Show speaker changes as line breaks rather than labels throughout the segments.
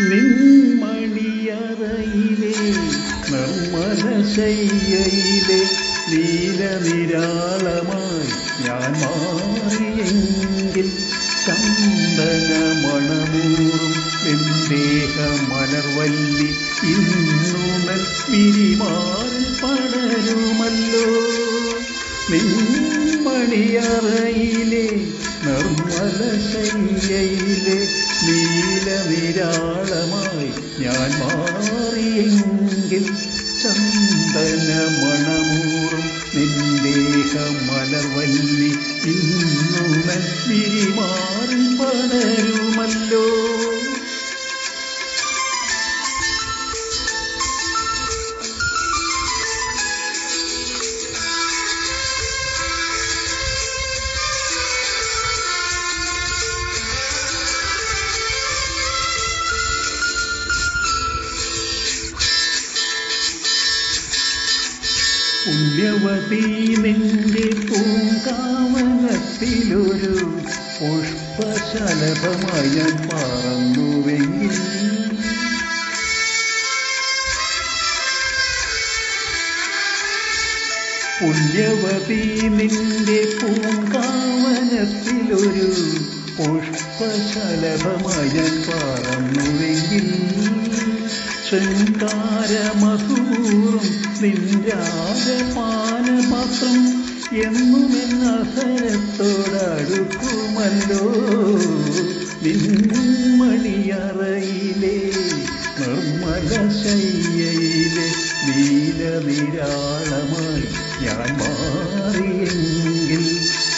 നിൻമണിയറയിലെ നിർമ്മല ശയ്യയിലെ നീലനിരാളമായി ഞാൻ മാറിയെങ്കിൽ ചന്ദന മണമൂറും നിന്ദേഹ മലർവല്ലി ഇന്നുമൽ വിരിമാറിൽ പടരുമല്ലോ. നിൻമണിയറയിലെ നിർമ്മല നീലനിരാളമായി ഞാൻ മാറിയെങ്കിൽ ചന്ദന മണമൂറും പുണ്യവതി നിന്റെ പൂങ്കാവനത്തിലൊരു പുഷ്പശലഭമായ പറന്നുവെങ്കിൽ. പുണ്യവതി നിന്റെ പൂങ്കാവനത്തിലൊരു പുഷ്പശലഭമായ പറന്നുവെങ്കിൽ. ശൃംഗാരമധൂറും നിൻരാജപാനപാത്രം എന്നുമെന്നസരത്തോടടുക്കുമല്ലോ നിൻമണിയറയിലെ നിർമ്മല ശയ്യയിലെ നീലനിരാളമായി ഞാൻ മാറിയെങ്കിൽ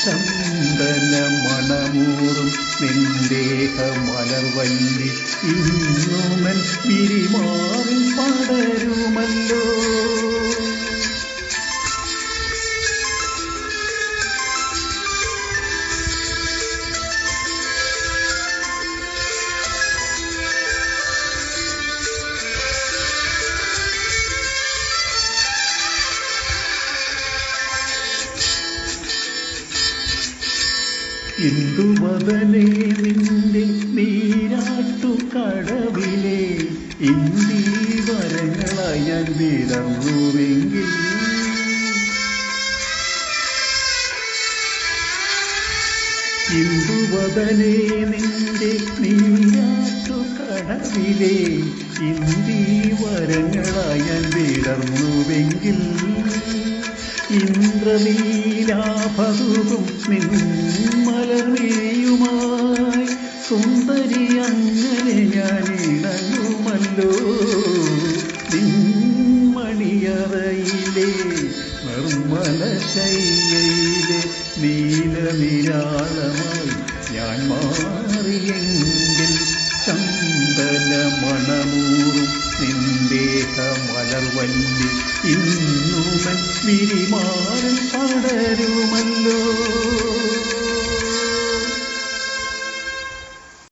ചന്ദന മണമൂറും നിന്ദേഹ മലർവല്ലി ഇന്നുമൻ പിരിമാറി പടരുമല്ലോ. ഇന്ദുവദനെ നിന്റെ നീരാട്ടു കടവിലെ ഇന്ദീവരങ്ങളായി ഞാൻ വിടങ്ങുവെങ്കിൽ ഇന്ദുവദനെ നിന്റെ നീരാട്ടു കടവിലെ ഇന്ദീവരങ്ങളായി ഞാൻ വിടർന്നുവെങ്കിൽ ഇന്ദ്രനീലാഭതുകും നിന്മലമേയുമായി. സുന്ദരി അങ്ങനെ ഞാൻ ഇണങ്ങുമല്ലോ നിൻമണിയറയിലെ നിർമ്മല ശയ്യയിലെ നീലനിരാളമായി ഞാൻ മാറിയെങ്കിൽ ചന്ദന മണമൂറും നിന്ദേഹ മലർവല്ലി ഇന്നുമൻ വിരിമാറൻ പടരുമല്ലോ